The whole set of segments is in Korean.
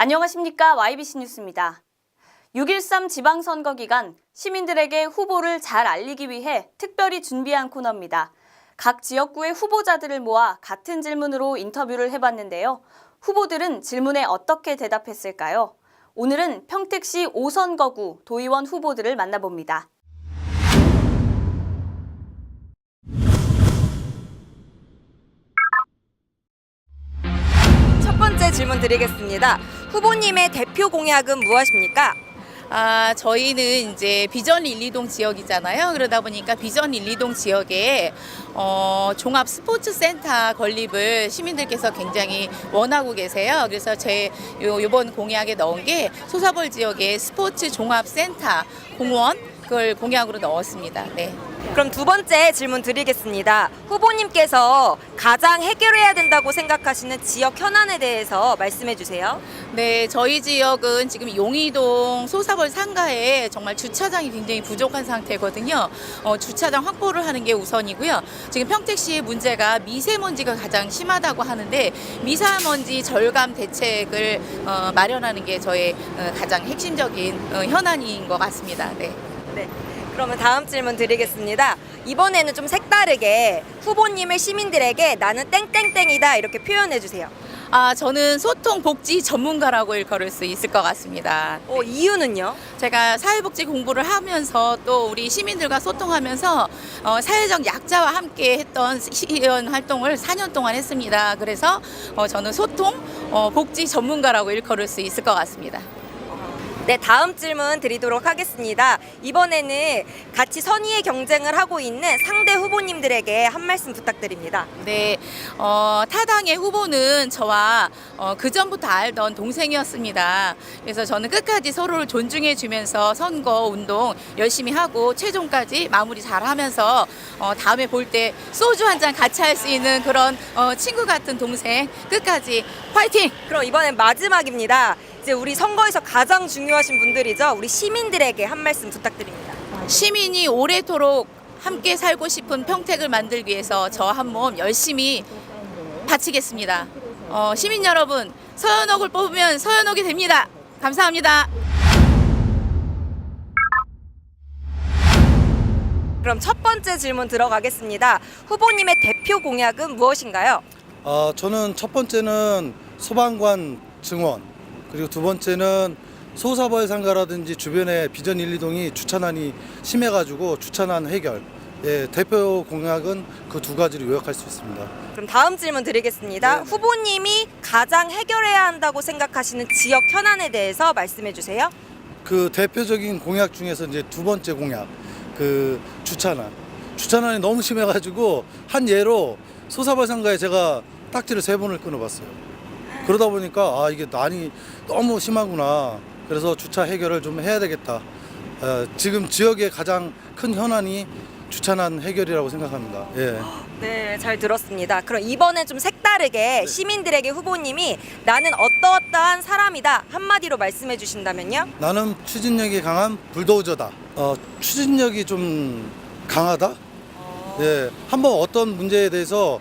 안녕하십니까 YBC 뉴스입니다. 6.13 지방선거 기간 시민들에게 후보를 잘 알리기 위해 특별히 준비한 코너입니다. 각 지역구의 후보자들을 모아 같은 질문으로 인터뷰를 해봤는데요. 후보들은 질문에 어떻게 대답했을까요? 오늘은 평택시 5선거구 도의원 후보들을 만나봅니다. 첫 번째 질문 드리겠습니다. 후보님의 대표 공약은 무엇입니까? 아, 저희는 이제 비전 1, 2동 지역이잖아요. 그러다 보니까 비전 1, 2동 지역에 어, 종합 스포츠 센터 건립을 시민들께서 굉장히 원하고 계세요. 그래서 제 요, 요번 공약에 넣은 게 소사벌 지역에 스포츠 종합 센터 공원 그걸 공약으로 넣었습니다. 네. 그럼 두 번째 질문 드리겠습니다. 후보님께서 가장 해결해야 된다고 생각하시는 지역 현안에 대해서 말씀해 주세요. 네, 저희 지역은 지금 용이동 소사벌 상가에 정말 주차장이 굉장히 부족한 상태거든요. 어, 주차장 확보를 하는 게 우선이고요. 지금 평택시의 문제가 미세먼지가 가장 심하다고 하는데 미세먼지 절감 대책을 어, 마련하는 게 저의 어, 가장 핵심적인 어, 현안인 것 같습니다. 네. 네. 그러면 다음 질문 드리겠습니다. 이번에는 좀 색다르게 후보님을 시민들에게 나는 땡땡땡이다 이렇게 표현해 주세요. 아, 저는 소통 복지 전문가라고 일컬을 수 있을 것 같습니다. 어, 이유는요? 제가 사회복지 공부를 하면서 또 우리 시민들과 소통하면서 어, 사회적 약자와 함께 했던 시의원 활동을 4년 동안 했습니다. 그래서 어, 저는 소통 어, 복지 전문가라고 일컬을 수 있을 것 같습니다. 네, 다음 질문 드리도록 하겠습니다. 이번에는 같이 선의의 경쟁을 하고 있는 상대 후보님들에게 한 말씀 부탁드립니다. 네, 어, 타당의 후보는 저와 어, 그 전부터 알던 동생이었습니다. 그래서 저는 끝까지 서로를 존중해 주면서 선거 운동 열심히 하고 최종까지 마무리 잘 하면서 어, 다음에 볼 때 소주 한 잔 같이 할 수 있는 그런 어, 친구 같은 동생 끝까지 화이팅! 그럼 이번엔 마지막입니다. 이제 우리 선거에서 가장 중요하신 분들이죠. 우리 시민들에게 한 말씀 부탁드립니다. 시민이 오래도록 함께 살고 싶은 평택을 만들기 위해서 저 한 몸 열심히 바치겠습니다. 어, 시민 여러분, 서현옥을 뽑으면 서현옥이 됩니다. 감사합니다. 그럼 첫 번째 질문 들어가겠습니다. 후보님의 대표 공약은 무엇인가요? 아, 저는 첫 번째는 소방관 증원 그리고 두 번째는 소사벌 상가라든지 주변에 비전 1, 2동이 주차난이 심해가지고 주차난 해결 예, 대표 공약은 그 두 가지를 요약할 수 있습니다. 그럼 다음 질문 드리겠습니다. 네. 후보님이 가장 해결해야 한다고 생각하시는 지역 현안에 대해서 말씀해 주세요. 그 대표적인 공약 중에서 이제 두 번째 공약 그 주차난 주차난이 너무 심해가지고 한 예로 소사벌 상가에 제가 딱지를 세 번을 끊어봤어요. 그러다 보니까 아 이게 난이 너무 심하구나. 그래서 주차 해결을 좀 해야 되겠다. 어, 지금 지역의 가장 큰 현안이 주차난 해결이라고 생각합니다. 예. 네, 잘 들었습니다. 그럼 이번엔 좀 색다르게 시민들에게 후보님이 나는 어떠어떠한 사람이다 한마디로 말씀해 주신다면요? 나는 추진력이 강한 불도저다. 어, 추진력이 좀 강하다. 예, 한번 어떤 문제에 대해서 어,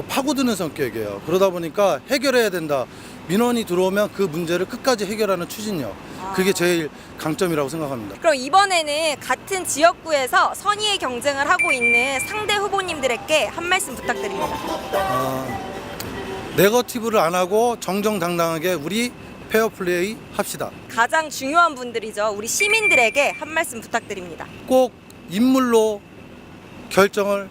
파고드는 성격이에요. 그러다 보니까 해결해야 된다. 민원이 들어오면 그 문제를 끝까지 해결하는 추진력. 그게 제일 강점이라고 생각합니다. 그럼 이번에는 같은 지역구에서 선의의 경쟁을 하고 있는 상대 후보님들에게 한 말씀 부탁드립니다. 어, 네거티브를 안 하고 정정당당하게 우리 페어플레이 합시다. 가장 중요한 분들이죠. 우리 시민들에게 한 말씀 부탁드립니다. 꼭 인물로 결정을